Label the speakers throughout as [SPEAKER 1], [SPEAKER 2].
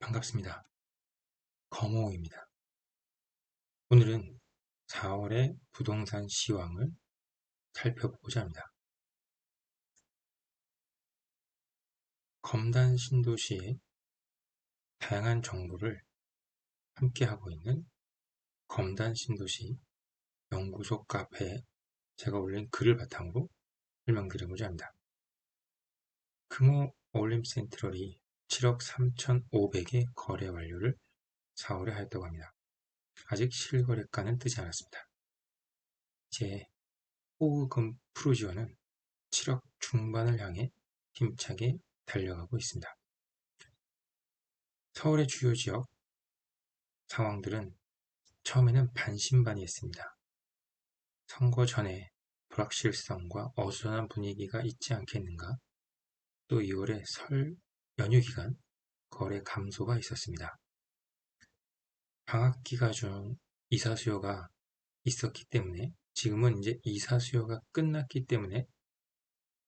[SPEAKER 1] 반갑습니다. 거모입니다. 오늘은 4월의 부동산 시황을 살펴보고자 합니다. 검단 신도시의 다양한 정보를 함께하고 있는 검단 신도시 연구소 카페에 제가 올린 글을 바탕으로 설명드리고자 합니다. 금호 올림센트럴이 7억 3,500의 거래 완료를 4월에 하였다고 합니다. 아직 실거래가는 뜨지 않았습니다. 이제 호우금 프루지오는 7억 중반을 향해 힘차게 달려가고 있습니다. 서울의 주요 지역 상황들은 처음에는 반신반의했습니다. 선거 전에 불확실성과 어수선한 분위기가 있지 않겠는가? 또 2월에 설 연휴 기간 거래 감소가 있었습니다. 방학 기간 중 이사 수요가 있었기 때문에 지금은 이제 이사 수요가 끝났기 때문에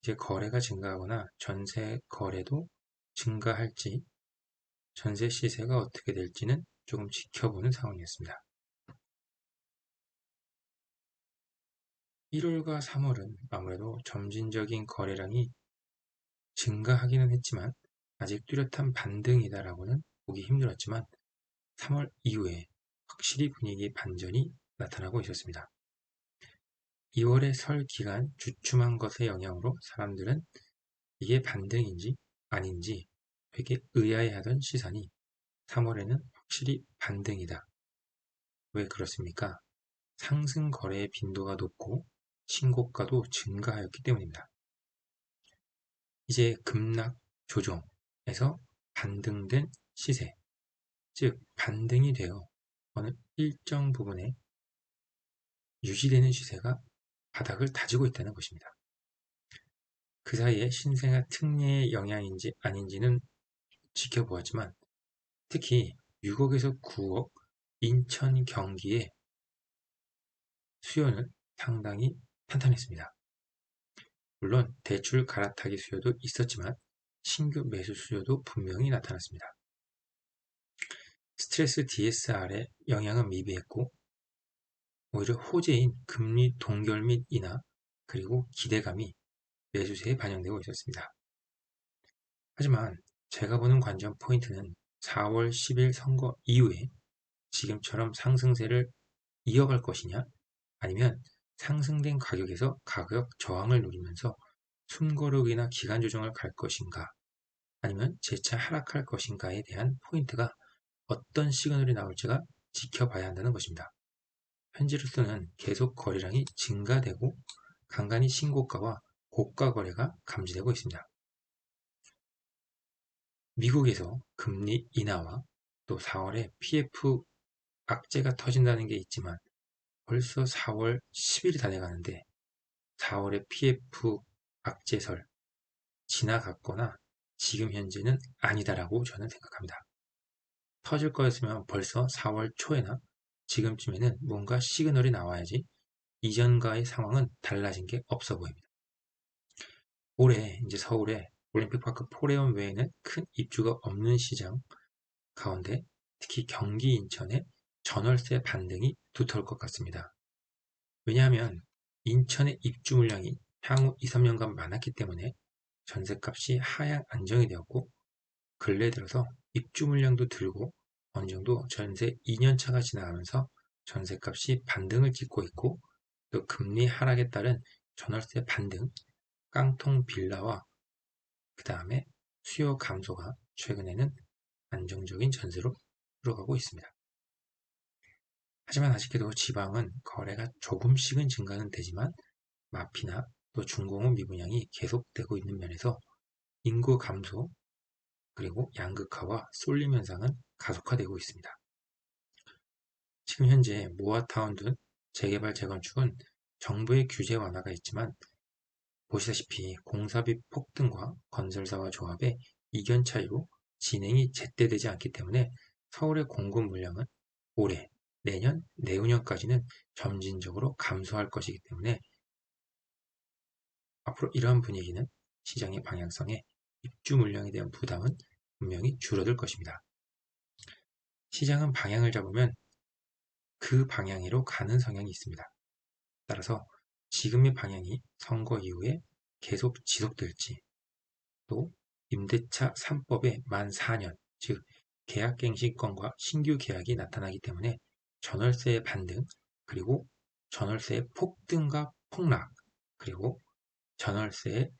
[SPEAKER 1] 이제 거래가 증가하거나 전세 거래도 증가할지 전세 시세가 어떻게 될지는 조금 지켜보는 상황이었습니다. 1월과 3월은 아무래도 점진적인 거래량이 증가하기는 했지만 아직 뚜렷한 반등이다라고는 보기 힘들었지만 3월 이후에 확실히 분위기 반전이 나타나고 있었습니다. 2월의 설 기간 주춤한 것의 영향으로 사람들은 이게 반등인지 아닌지 되게 의아해하던 시선이 3월에는 확실히 반등이다. 왜 그렇습니까? 상승 거래의 빈도가 높고 신고가도 증가하였기 때문입니다. 이제 급락 조정, 에서 반등된 시세, 즉 반등이 되어 어느 일정 부분에 유지되는 시세가 바닥을 다지고 있다는 것입니다. 그 사이에 신생아 특례의 영향인지 아닌지는 지켜보았지만 특히 6억에서 9억 인천 경기의 수요는 상당히 탄탄했습니다. 물론 대출 갈아타기 수요도 있었지만 신규 매수 수요도 분명히 나타났습니다. 스트레스 DSR의 영향은 미비했고 오히려 호재인 금리 동결 및 인하 그리고 기대감이 매수세에 반영되고 있었습니다. 하지만 제가 보는 관전 포인트는 4월 10일 선거 이후에 지금처럼 상승세를 이어갈 것이냐 아니면 상승된 가격에서 가격 저항을 누리면서 숨고르기나 기간 조정을 갈 것인가 아니면 재차 하락할 것인가에 대한 포인트가 어떤 시그널이 나올지가 지켜봐야 한다는 것입니다. 현재로서는 계속 거래량이 증가되고 간간히 신고가와 고가 거래가 감지되고 있습니다. 미국에서 금리 인하와 또 4월에 PF 악재가 터진다는 게 있지만 벌써 4월 10일이 다 돼가는데 4월에 PF 악재설 지나갔거나 지금 현재는 아니다라고 저는 생각합니다. 터질 거였으면 벌써 4월 초에나 지금쯤에는 뭔가 시그널이 나와야지 이전과의 상황은 달라진 게 없어 보입니다. 올해 이제 서울에 올림픽파크 포레온 외에는 큰 입주가 없는 시장 가운데 특히 경기 인천의 전월세 반등이 두터울 것 같습니다. 왜냐하면 인천의 입주 물량이 향후 2, 3년간 많았기 때문에 전셋값이 하향 안정이 되었고 근래 들어서 입주 물량도 들고 어느 정도 전세 2년차가 지나가면서 전세값이 반등을 찍고 있고 또 금리 하락에 따른 전월세 반등, 깡통 빌라와 그 다음에 수요 감소가 최근에는 안정적인 전세로 들어가고 있습니다. 하지만 아쉽게도 지방은 거래가 조금씩은 증가는 되지만 마피나 또 중공업 미분양이 계속되고 있는 면에서 인구 감소 그리고 양극화와 쏠림 현상은 가속화되고 있습니다. 지금 현재 모아타운 등 재개발 재건축은 정부의 규제 완화가 있지만 보시다시피 공사비 폭등과 건설사와 조합의 이견 차이로 진행이 제때되지 않기 때문에 서울의 공급 물량은 올해, 내년, 내후년까지는 점진적으로 감소할 것이기 때문에 앞으로 이러한 분위기는 시장의 방향성에 입주 물량에 대한 부담은 분명히 줄어들 것입니다. 시장은 방향을 잡으면 그 방향으로 가는 성향이 있습니다. 따라서 지금의 방향이 선거 이후에 계속 지속될지 또 임대차 3법의 만 4년 즉 계약갱신권과 신규 계약이 나타나기 때문에 전월세의 반등 그리고 전월세의 폭등과 폭락 그리고 전월세의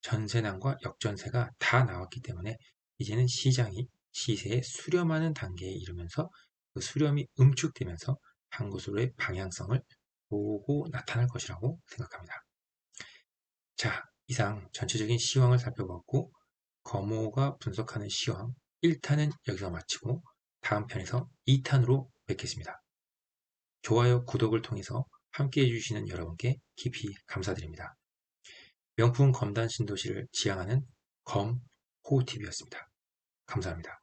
[SPEAKER 1] 전세난과 역전세가 다 나왔기 때문에 이제는 시장이 시세에 수렴하는 단계에 이르면서 그 수렴이 응축되면서 한 곳으로의 방향성을 보고 나타날 것이라고 생각합니다. 자, 이상 전체적인 시황을 살펴봤고 거모가 분석하는 시황 1탄은 여기서 마치고 다음 편에서 2탄으로 뵙겠습니다. 좋아요, 구독을 통해서 함께 해 주시는 여러분께 깊이 감사드립니다. 명품 검단 신도시를 지향하는 검호TV였습니다. 감사합니다.